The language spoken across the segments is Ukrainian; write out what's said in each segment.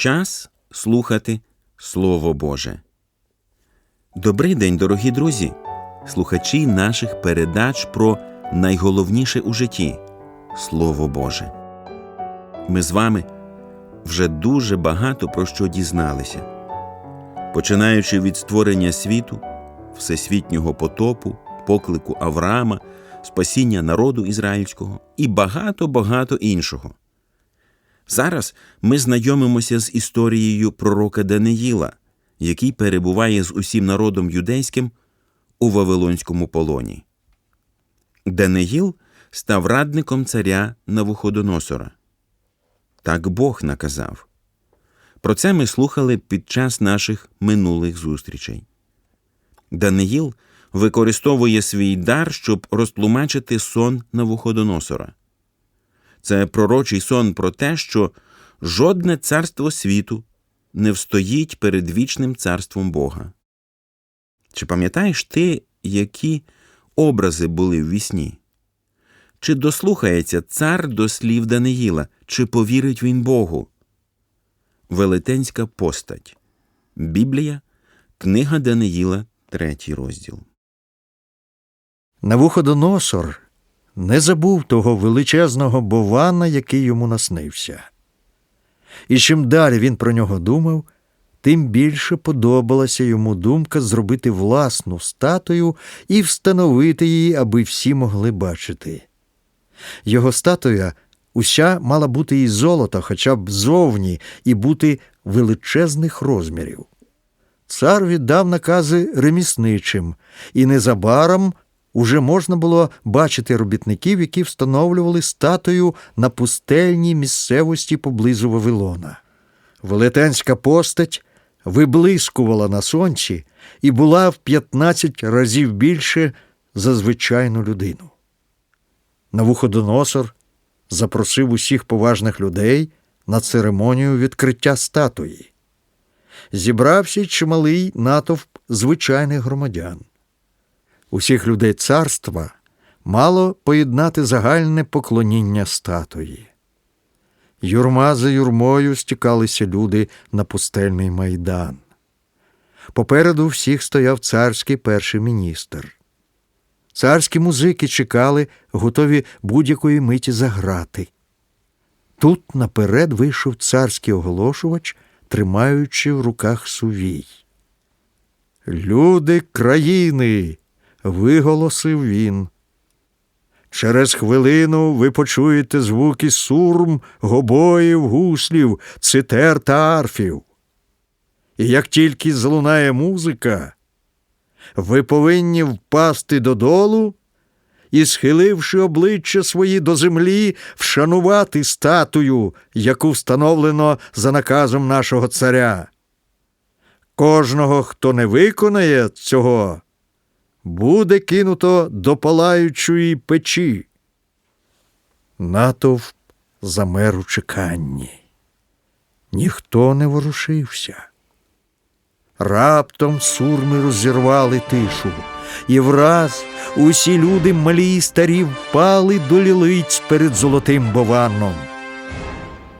Час слухати Слово Боже. Добрий день, дорогі друзі, слухачі наших передач про найголовніше у житті Слово Боже. Ми з вами вже дуже багато про що дізналися, починаючи від створення світу, всесвітнього потопу, поклику Авраама, спасіння народу ізраїльського і багато-багато іншого. Зараз ми знайомимося з історією пророка Даниїла, який перебуває з усім народом юдейським у Вавилонському полоні. Даниїл став радником царя Навуходоносора. Так Бог наказав. Про це ми слухали під час наших минулих зустрічей. Даниїл використовує свій дар, щоб розтлумачити сон Навуходоносора. Це пророчий сон про те, що жодне царство світу не встоїть перед вічним царством Бога. Чи пам'ятаєш ти, які образи були в вісні? Чи дослухається цар до слів Даниїла, чи повірить він Богу? Велетенська постать. Біблія, книга Даниїла, третій розділ. Навуходоносор не забув того величезного бована, який йому наснився. І чим далі він про нього думав, тим більше подобалася йому думка зробити власну статую і встановити її, аби всі могли бачити. Його статуя уся мала бути із золота, хоча б зовні, і бути величезних розмірів. Цар віддав накази ремісничим, і незабаром уже можна було бачити робітників, які встановлювали статую на пустельній місцевості поблизу Вавилона. Велетенська постать виблискувала на сонці і була в 15 разів більше за звичайну людину. Навуходоносор запросив усіх поважних людей на церемонію відкриття статуї. Зібрався чималий натовп звичайних громадян. Усіх людей царства мало поєднати загальне поклоніння статуї. Юрма за юрмою стікалися люди на пустельний майдан. Попереду всіх стояв царський перший міністр. Царські музики чекали, готові будь-якої миті заграти. Тут наперед вийшов царський оголошувач, тримаючи в руках сувій. Люди країни, виголосив він. Через хвилину ви почуєте звуки сурм, гобоїв, гуслів, цитер та арфів. І як тільки залунає музика, ви повинні впасти додолу і, схиливши обличчя свої до землі, вшанувати статую, яку встановлено за наказом нашого царя. Кожного, хто не виконає цього, буде кинуто до палаючої печі. Натовп замер у чеканні. Ніхто не ворушився. Раптом сурми розірвали тишу, і враз усі люди малі й старі впали до лілиць перед золотим бованом.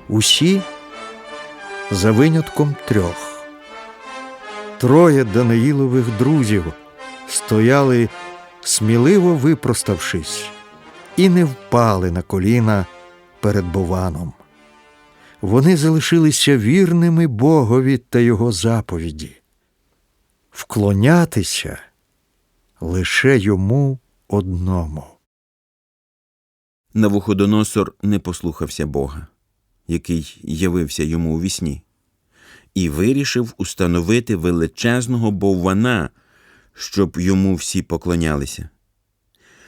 Усі за винятком трьох. Троє Даниїлових друзів стояли, сміливо випроставшись, і не впали на коліна перед Бованом. Вони залишилися вірними Богові та його заповіді. Вклонятися лише йому одному. Навуходоносор не послухався Бога, який явився йому у вісні, і вирішив установити величезного боввана, щоб йому всі поклонялися.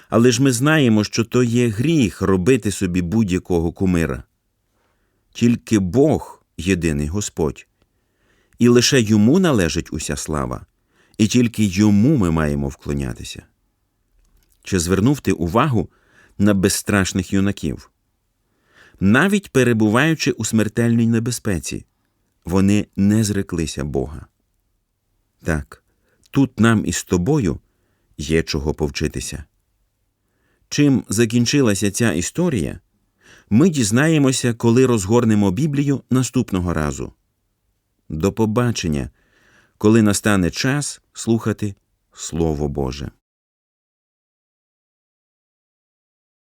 Але ж ми знаємо, що то є гріх робити собі будь-якого кумира. Тільки Бог єдиний Господь, і лише йому належить уся слава, і тільки йому ми маємо вклонятися. Чи звернув ти увагу на безстрашних юнаків? Навіть перебуваючи у смертельній небезпеці, вони не зреклися Бога. Так, тут нам із тобою є чого повчитися. Чим закінчилася ця історія, ми дізнаємося, коли розгорнемо Біблію наступного разу. До побачення, коли настане час слухати Слово Боже.